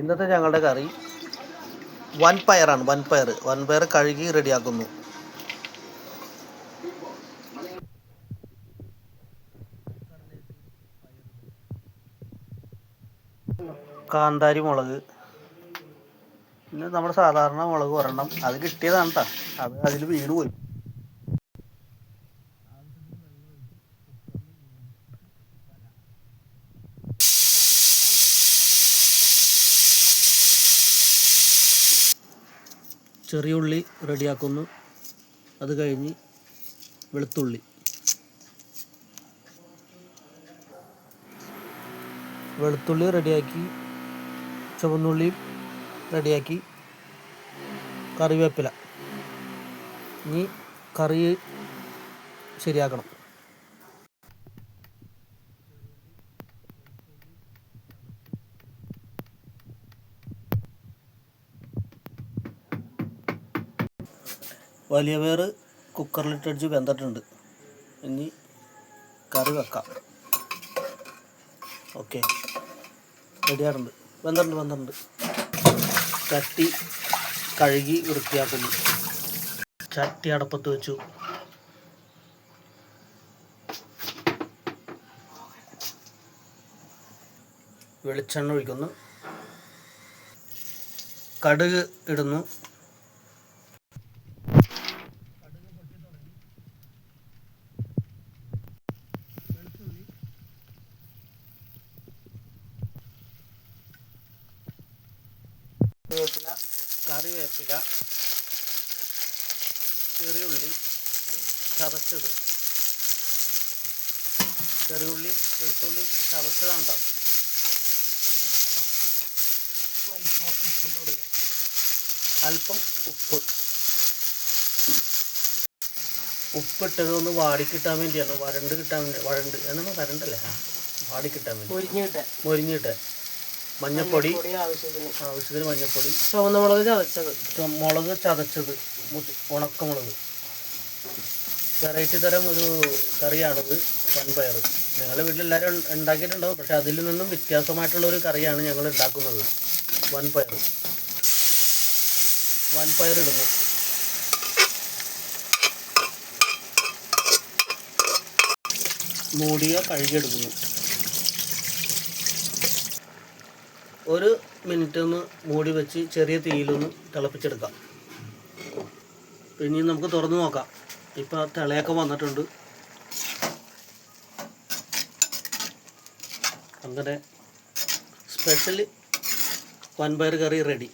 ഇന്നത്തെ ഞങ്ങളുടെ കറി വൻ പയറാണ് വൻ പയർ വൻ പയർ കഴുകി റെഡിയാക്കുന്നു. കാന്താരി മുളക്. പിന്നെ നമ്മുടെ സാധാരണ മുളക് ഒരെണ്ണം അത് കിട്ടിയതാണ് കേട്ടോ അത് അതിൽ വീണ് പോയി ചെറിയ ഉള്ളി റെഡിയാക്കുന്നു. അത് കഴിഞ്ഞ് വെളുത്തുള്ളി. വെളുത്തുള്ളി റെഡിയാക്കി ചുവന്നുള്ളി റെഡിയാക്കി കറിവേപ്പില. ഇനി കറി ശരിയാക്കണം. വലിയ പേര് കുക്കറിലിട്ടടിച്ച് വെന്തിട്ടുണ്ട്. ഇനി കറി വെക്കാം. ഓക്കെ. റെഡിയാറുണ്ട് വെന്തിട്ടുണ്ട് വെന്തിട്ടുണ്ട്. ചട്ടി കഴുകി വൃത്തിയാക്കുന്നു. ചട്ടി അടപ്പത്ത് വെച്ചു. വെളിച്ചെണ്ണ ഒഴിക്കുന്നു. കടുക് ഇടുന്നു. വേപ്പില കറിവേപ്പില ചെറിയുള്ളി ചതച്ചത്. ചെറിയുള്ളി വെളുത്തുള്ളി ചതച്ചതാണ് കേട്ടോ അല്പം ഉപ്പ്. ഉപ്പിട്ടത് ഒന്ന് വാടി കിട്ടാൻ വേണ്ടിയാണ് വരണ്ട് കിട്ടാൻ വേണ്ടി വരണ്ട്. എന്നാണ് വരണ്ടല്ലേ? വാടി കിട്ടാൻ വേണ്ടി. മുരിഞ്ഞിട്ട്. മൊരിഞ്ഞിട്ട്. മഞ്ഞപ്പൊടി. ആവശ്യത്തിന്. ആവശ്യത്തിന് മഞ്ഞപ്പൊടി. ചുവന്ന മുളക് ചതച്ചത് മുളക് ചതച്ചത്. ഉണക്കമുളക്. വെറൈറ്റി തരം ഒരു കറിയാണിത്. വൻപയർ. ഞങ്ങളുടെ വീട്ടിലെല്ലാവരും ഉണ്ട- ഉണ്ടാക്കിയിട്ടുണ്ടാവും. പക്ഷെ അതിൽ നിന്നും വ്യത്യാസമായിട്ടുള്ള ഒരു കറിയാണ് ഞങ്ങൾ ഉണ്ടാക്കുന്നത്. വൻപയർ. വൻപയർ ഇടുന്നു. മൂടിയ കഴുകിയെടുക്കുന്നു ഒരു മിനിറ്റ് ഒന്ന് മൂടി വെച്ച് ചെറിയ തീയിലൊന്ന് തിളപ്പിച്ചെടുക്കാം. പിന്നെ നമുക്ക് തുറന്നു നോക്കാം. ഇപ്പോൾ തിളയൊക്കെ വന്നിട്ടുണ്ട്. അങ്ങനെ സ്പെഷ്യൽ വൻപയർ കറി റെഡി